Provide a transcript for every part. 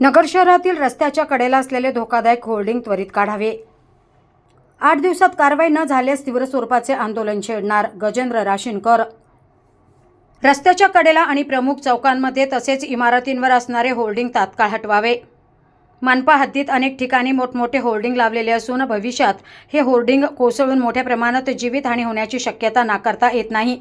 नगर शहरातील रस्त्याच्या कडेला असलेले धोकादायक होल्डिंग त्वरित काढावे. आठ दिवसात कारवाई न झाल्यास तीव्र स्वरूपाचे आंदोलन छेडणार गजेंद्र राशीनकर. रस्त्याच्या कडेला आणि प्रमुख चौकांमध्ये तसेच इमारतींवर असणारे होल्डिंग तात्काळ हटवावे. मनपा हद्दीत अनेक ठिकाणी मोठमोठे होर्डिंग लावलेले असून भविष्यात हे होर्डिंग कोसळून मोठ्या प्रमाणात जीवितहानी होण्याची शक्यता नाकारता येत नाही.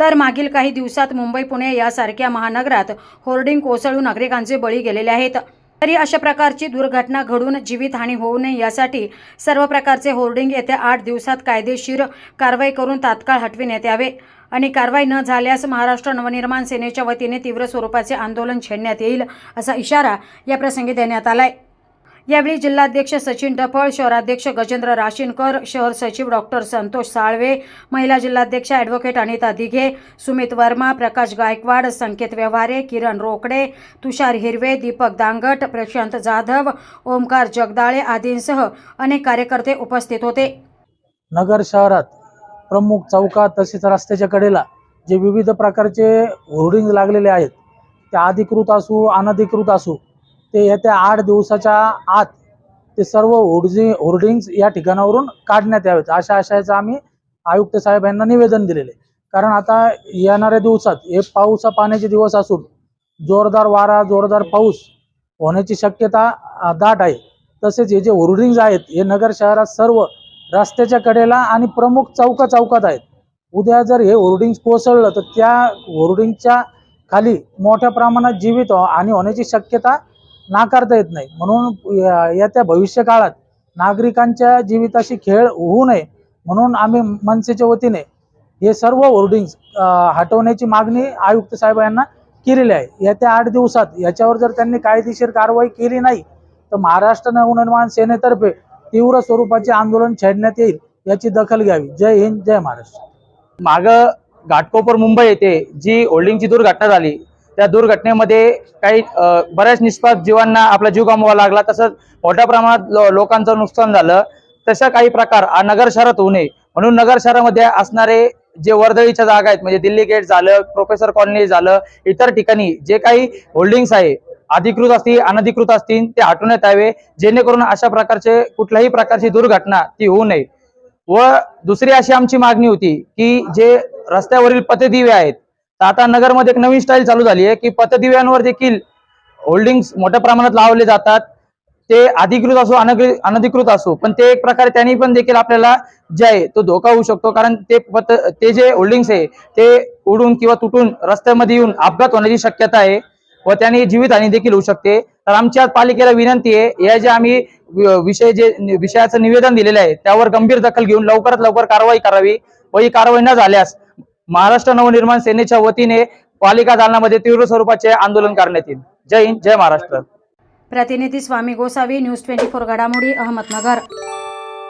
तर मागील काही दिवसात मुंबई पुणे यासारख्या महानगरात होर्डिंग कोसळून नागरिकांचे बळी गेलेले आहेत. तरी अशा प्रकारची दुर्घटना घडून जीवितहानी होऊ नये यासाठी सर्व प्रकारचे होर्डिंग येत्या आठ दिवसात कायदेशीर कारवाई करून तात्काळ हटविण्यात यावे. आणि कारवाई न झाल्यास महाराष्ट्र नवनिर्माण सेनेच्या वतीने तीव्र स्वरूपाचे आंदोलन छेडण्यात येईल असा इशारा या प्रसंगी देण्यात आलाय. यावेळी जिल्हाध्यक्ष सचिन डफळ शहराध्यक्ष गजेंद्र राशीनकर शहर सचिव डॉक्टर संतोष साळवे महिला जिल्हाध्यक्ष ॲडव्होकेट अनिता दिघे सुमित वर्मा प्रकाश गायकवाड संकेत व्यवहारे किरण रोकडे तुषार हिरवे दीपक दांगट प्रशांत जाधव ओमकार जगदाळे आदींसह अनेक कार्यकर्ते उपस्थित होते. नगर शहरात प्रमुख चौकात तसेच रस्त्याच्या कडेला जे विविध प्रकारचे होर्डिंग लागलेले आहेत ते अधिकृत असू अनधिकृत असू ते येत्या आठ दिवसाच्या आत ते सर्व होर्डिंग होर्डिंग्स या ठिकाणावरून काढण्यात यावेत. अशा आशयाचं आम्ही आयुक्त साहेब यांना निवेदन दिलेले. आहे. कारण आता येणाऱ्या दिवसात हे पाऊस पाण्याचे दिवस असून जोरदार वारा जोरदार पाऊस होण्याची शक्यता दाट आहे. तसेच हे जे होर्डिंग्ज आहेत हे नगर शहरात सर्व रस्त्याच्या कडेला आणि प्रमुख चौका चौकात आहेत. उद्या जर हे होर्डिंग्स कोसळलं तर त्या होर्डिंगच्या खाली मोठ्या प्रमाणात जीवित हो आणि हानी होण्याची शक्यता नाकारता येत नाही. म्हणून या- येत्या भविष्य काळात नागरिकांच्या जीविताशी खेळ होऊ नये. म्हणून आम्ही मनसेच्या वतीने हे सर्व होर्डिंग्स हटवण्याची मागणी आयुक्त साहेब यांना केलेली आहे. येत्या आठ दिवसात याच्यावर जर त्यांनी कायदेशीर कारवाई केली नाही तर महाराष्ट्र नवनिर्माण सेनेतर्फे तीव्र स्वरूपाचे आंदोलन छेडण्यात येईल याची दखल घ्यावी. जय हिंद जय महाराष्ट्र. माग घाटकोपर मुंबई येथे जी होल्डिंगची दुर्घटना झाली त्या दुर्घटनेमध्ये काही बऱ्याच निष्पाप जीवांना आपला जीव गमवावा लागला. तसंच मोठ्या प्रमाणात लो- लोकांचं नुकसान झालं. तशा काही प्रकार नगर शहरात होऊ नये. म्हणून नगर शहरामध्ये असणारे जे वर्दळीच्या जागा आहेत म्हणजे दिल्ली गेट झालं प्रोफेसर कॉलनी झालं इतर ठिकाणी जे काही होल्डिंग्स आहे अधिकृत असतील अनधिकृत असतील ते हटवण्यात यावे. जेणेकरून अशा प्रकारचे कुठल्याही प्रकारची दुर्घटना ती होऊ नये. व दुसरी अशी आमची मागणी होती की जे रस्त्यावरील पथदिवे आहेत तर आता नगरमध्ये एक नवीन स्टाईल चालू झाली आहे की पथदिव्यांवर देखील होल्डिंग्स मोठ्या प्रमाणात लावले जातात. ते अधिकृत असो अनधिकृत अनधिकृत असो पण ते एक प्रकारे त्यांनी पण देखील आपल्याला जे आहे तो धोका होऊ शकतो. कारण ते पत ते जे होल्डिंग्स आहे ते उडून किंवा तुटून रस्त्यामध्ये येऊन अपघात होण्याची शक्यता आहे व त्याने जीवितहानी देखील होऊ शकते. तर आमच्या पालिकेला विनंती आहे या जे आम्ही वि- विषय जे विषयाचं निवेदन दिलेलं आहे त्यावर गंभीर दखल घेऊन लवकरात लवकर कारवाई करावी व ही कारवाई न झाल्यास महाराष्ट्र नवनिर्माण सेनेच्या वतीने पालिका दालनामध्ये तीव्र स्वरूपाचे आंदोलन करण्यात येईल. जय हिंद जय महाराष्ट्र. प्रतिनिधी Swami Gosavi news twenty four घडामोडी अहमदनगर.